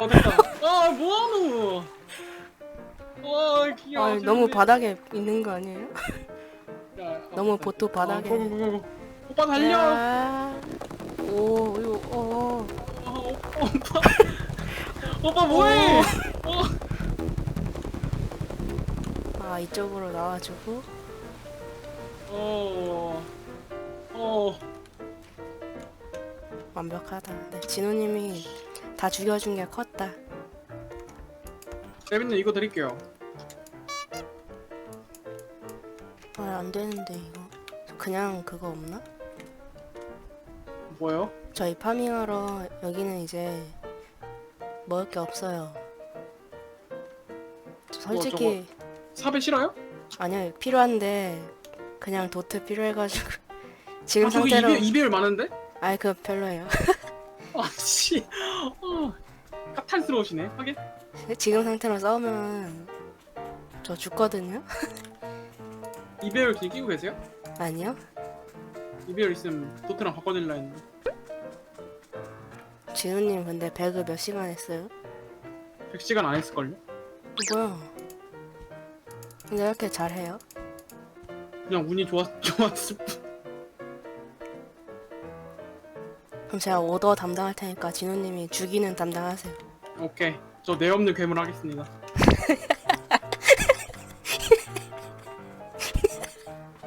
어 됐다. 아 뭐하노? 와 귀여워. 아, 너무 바닥에 있는 거 아니에요? 야, 아, 너무 됐다. 보트 바닥에. 아, 고고, 고고, 고고. 오빠 달려. 야. 오, 이거, 어, 아, 오, 오빠. 오빠 뭐해? 어. 아, 이쪽으로 나와주고. 어. 어. 완벽하다. 네, 진우님이 다 죽여준 게 컸다. 재빈님 이거 드릴게요. 아, 안 되는데, 이거. 그냥 그거 없나? 뭐요? 저희 파밍하러 여기는 이제 먹을 게 없어요. 저 솔직히 사배 싫어요? 아니요 필요한데 그냥 도트 필요해가지고 지금 아, 저기 상태로 이별, 이별 많은데? 아이 그 별로예요. 아씨. 어. 까탈스러우시네. 하긴. 지금 상태로 싸우면 저 죽거든요. 이별 그냥 끼고 계세요? 아니요. 이별 있으면 도트랑 바꿔드릴라 했는데. 진우님 근데 배그 몇 시간 했어요? 100시간 안 했을걸요? 뭐야? 근데 이렇게 잘해요? 그냥 운이 좋았, 좋았을 뿐. 그럼 제가 오더 담당할 테니까 진우님이 죽이는 담당하세요. 오케이. 저 내 없는 괴물 하겠습니다.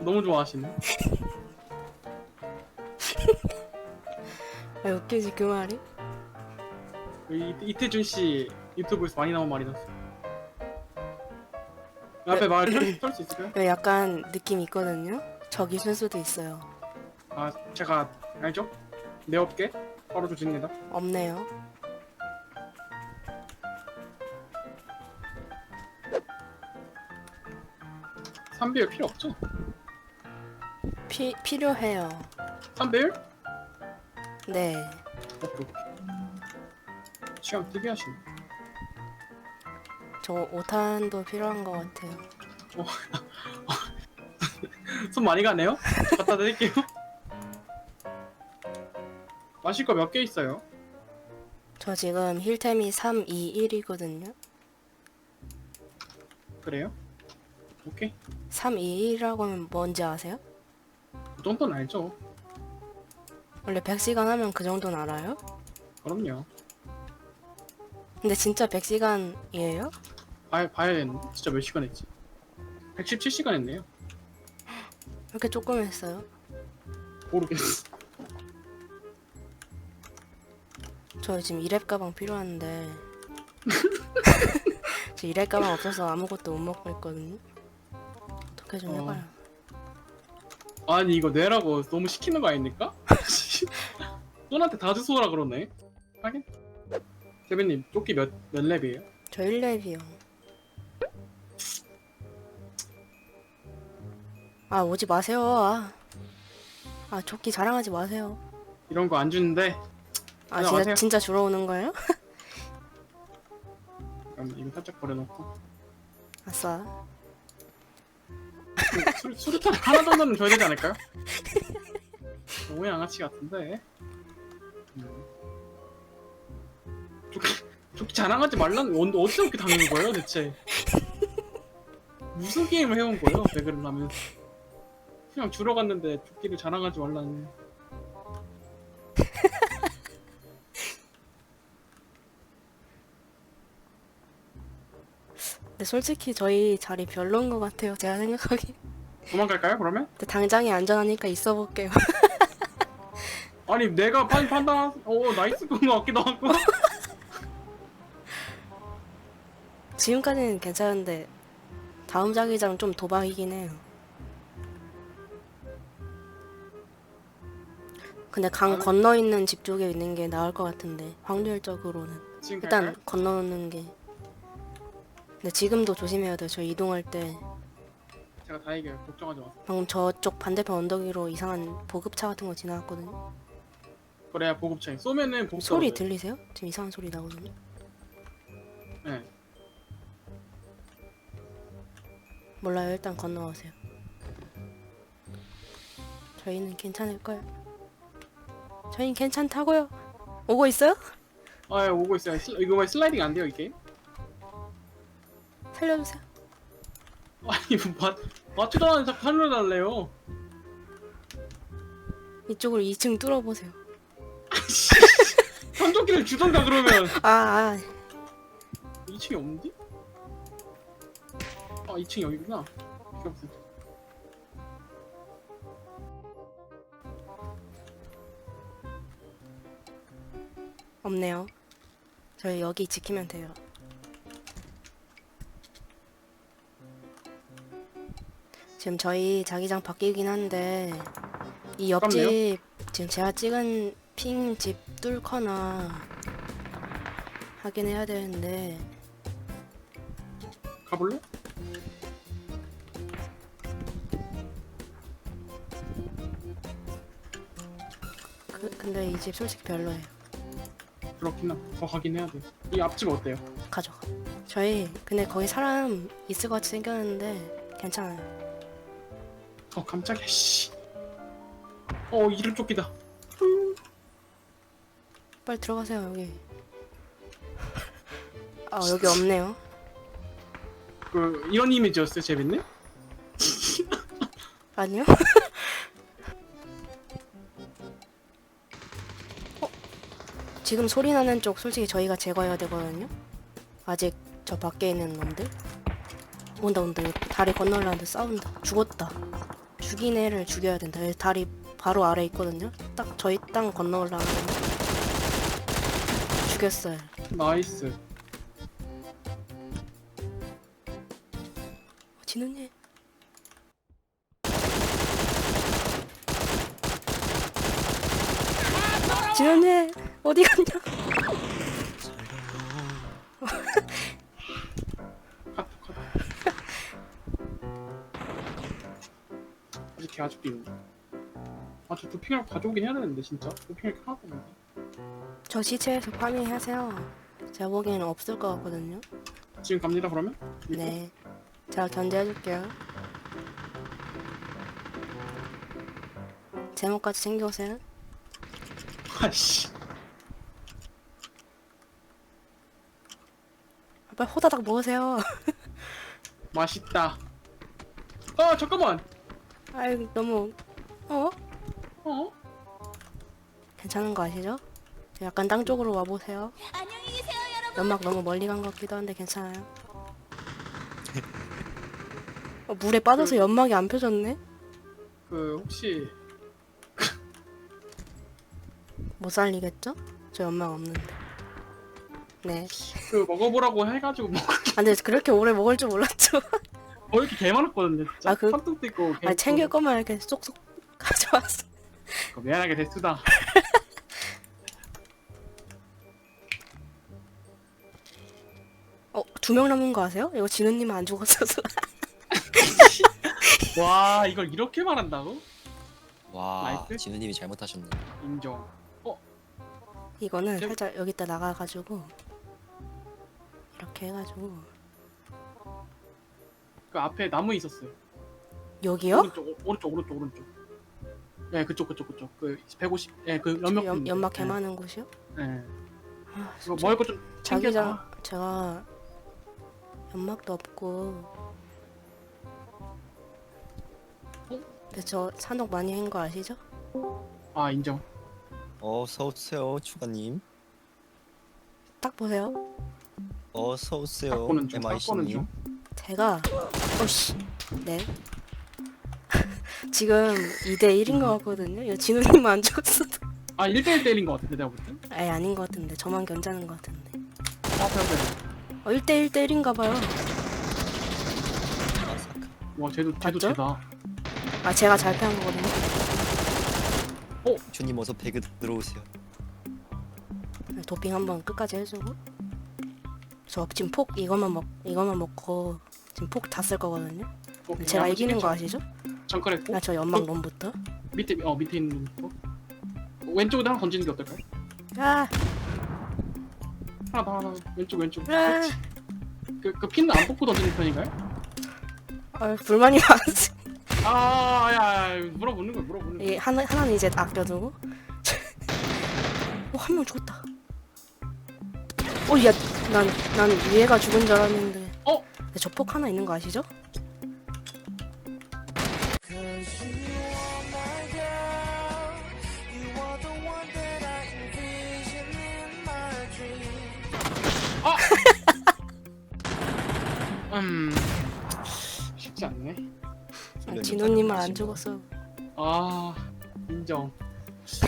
너무 좋아하시네. 아, 웃기지 그 말이? 이, 이태준 씨 유튜브에서 많이 나온 말이다. 앞에 말설수 있을까요? 여기 약간 느낌 있거든요. 저기 순수도 있어요. 아 제가 알죠? 내 업계 바로 조집니다. 없네요. 삼배율 필요 없죠? 피, 필요해요. 삼배율? 네. 오케이 오케이. 특이하시네. 저 5탄도 필요한 것 같아요. 손 많이 가네요? 갖다 드릴게요. 마실 거 몇 개 있어요? 저 지금 힐템이 3, 2, 1이거든요. 그래요? 오케이. 3, 2, 1이라고 하면 뭔지 아세요? 그 정도는 알죠. 원래 100시간 하면 그 정도는 알아요? 그럼요. 근데 진짜 100시간이에요? 봐야, 봐야겠는데? 진짜 몇 시간 했지? 117시간 했네요. 이렇게 조금 했어요? 모르겠어. 저 지금 이랩 가방 필요한데 저 이랩 가방 없어서 아무것도 못 먹고 있거든요. 어떻게 좀 어. 해봐요. 아니 이거 내라고 너무 시키는 거 아닙니까? 손한테 다 주소라 그러네. 하긴. 대변님 조끼 몇, 몇 랩이에요? 저 1랩이요. 아 오지 마세요. 아, 아 조끼 자랑하지 마세요. 이런 거 안 주는데 아 진짜 마세요. 진짜 주러 오는 거예요? 그럼 이거 살짝 버려놓고 아싸. 그 수, 수류탄 하나 정도는 줘야 되지 않을까요? 너무 양아치 같은데 음. 조끼 자랑하지 말라는 건 어디서 그렇게 당하는 거예요 대체 무슨 게임을 해온 거예요 배그를 하면 그냥 주러 갔는데 조끼를 자랑하지 말라는 근데 솔직히 저희 자리 별로인 것 같아요. 제가 생각하기. 도망갈까요 그러면? 근데 당장이 안전하니까 있어 볼게요. 아니 내가 판 판단 어 나이스 건것 같기도 하고 지금까지는 괜찮은데 다음 자기장 좀 도박이긴 해요. 근데 강 나는- 건너 있는 집 쪽에 있는 게 나을 것 같은데 확률적으로는 지금 일단 갈까요? 건너는 게. 근데 지금도 조심해야 돼요. 저 이동할 때 제가 다 이겨요 걱정하지 마세요 방금 저쪽 반대편 언덕 위로 이상한 보급차 같은 거 지나갔거든요. 그래야 보급차이 쏘면은 보급 소리. 들리세요? 지금 이상한 소리 나거든요. 네. 몰라요. 일단 건너가세요. 저희는 괜찮을 거예요. 저희는 괜찮다고요. 오고 있어요? 아 예, 오고 있어요. 슬, 이거 왜 슬라이딩 안 돼요 이게? 살려주세요. 아니 뭐맞 맞지도 않는데 자꾸 살려달래요. 이쪽으로 2층 뚫어보세요. 선조기를 주던가 그러면 아, 아 2층이 없는데? 아 2층이 여기구나. 필요 없어. 없네요. 저희 여기 지키면 돼요. 지금 저희 자기장 바뀌긴 한데 이 옆집 그럼요. 지금 제가 찍은 핑 집 뚫거나 하긴 해야 되는데 가볼래? 그, 근데 이 집 솔직히 별로예요. 그렇긴 하. 더 가긴 해야 돼. 이 앞집 어때요? 가져가. 저희 근데 거기 사람 있을 것 같이 생겼는데 괜찮아요. 어 깜짝이야 씨. 어 이름 쫓기다. 빨리 들어가세요 여기. 아 여기 없네요. 그 이런 이미지였어요 재밌네? 아니요? 어? 지금 소리 나는 쪽 솔직히 저희가 제거해야 되거든요. 아직 저 밖에 있는 놈들. 온다 온다 다리 건너려는데 싸운다. 죽었다. 죽인 애를 죽여야 된다. 여기 다리 바로 아래 있거든요. 딱 저희 땅 건너려면 죽였어요. 나이스. 어, 진우님. 진우님 어디 갔냐? 걔 아직도 있네. 아저 도핑을 가져오긴 해야 되는데 진짜 도핑을 하나도 없는데. 저 시체에서 파밍하세요. 제가 보기에는 없을 것 같거든요. 지금 갑니다 그러면? 네. 제가 견제해줄게요. 제목까지 챙겨오세요. 아씨. 아, 빨리 호다닥 먹으세요. 맛있다. 아 잠깐만. 아유 너무 어? 어? 괜찮은 거 아시죠? 약간 땅 쪽으로 와보세요. 연막 너무 멀리 간 것 같기도 한데 괜찮아요. 어, 물에 빠져서 연막이 안 펴졌네? 그 혹시 못 살리겠죠? 저 연막 없는데. 네. 그 먹어보라고 해가지고 먹. 아, 근데 그렇게 오래 먹을 줄 몰랐죠. 어 이렇게 개 많았거든요 진짜. 아, 그- 팥뚝도 있고. 개 아, 챙길 있고. 거면 이렇게 쏙쏙 가져왔어. 그 미안하게 됐수다. 어, 두 명 남은 거 아세요? 이거 진우님은 안 죽었어서. 와 이걸 이렇게 말한다고? 와 나이스. 진우님이 잘못하셨네. 인정. 이거는 좀- 살짝 여기다 나가가지고 이렇게 해가지고 그 앞에 나무 있었어요. 여기요? 오른쪽 오- 오른쪽 오른쪽 오른쪽. 예 그쪽 그쪽 그쪽 그 150. 예 그 연막. 연, 연막 개 예. 많은 곳이요? 예. 아, 이거 진짜 먹을 거 좀 챙겨. 자기장 제가 연막도 없고 근데 저 산옥 많이 한 거 아시죠? 아 인정. 어서 오세요 추가님. 딱 보세요. 어서 딱 오세요. 딱 보는 MIC님. 중. 제가 어씨 네 지금 2대 1인 거 같거든요. 이거 진우님 안 죽었어. 아 1대1 때린 것 같은데 내가 볼 땐. 아예 아닌 것 같은데 저만 견자는 것 같은데. 아 앞에. 어 1대 1대 1인가 봐요. 와 쟤도 쟤도 맞죠? 쟤다. 아 제가 잘 패한 거거든요. 주님 어서 배그 들어오세요. 도핑 한번 끝까지 해주고 저 지금 폭 이것만 먹 이것만 먹고 지금 폭 다 쓸 거거든요. 어, 제가 이기는 거? 아시죠? 정크랬고 나저 연막 놈부터. 밑에 어 밑에 있는 거. 왼쪽으로 하나 던지는 게 어떨까요? 아, 하나 더 하나 더. 왼쪽 왼쪽. 아, 그그 핀은 안 뽑고 던지는 편인가요? 아 불만이 많지. 아야 물어보는 거야 물어보는 거. 이 하나 하나는 이제 아껴두고. 어한 명 죽었다. 어야 난 난 얘가 죽은 줄 알았는데 어? 근데 저폭 하나 있는 거 아시죠? 음 쉽지 않네. 아, 진호님은 안 죽었어 아 인정.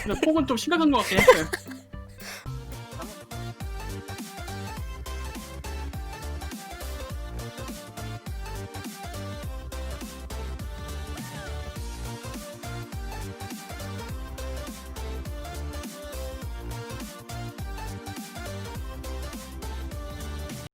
근데 폭은 좀 심각한 것 같긴 했어요.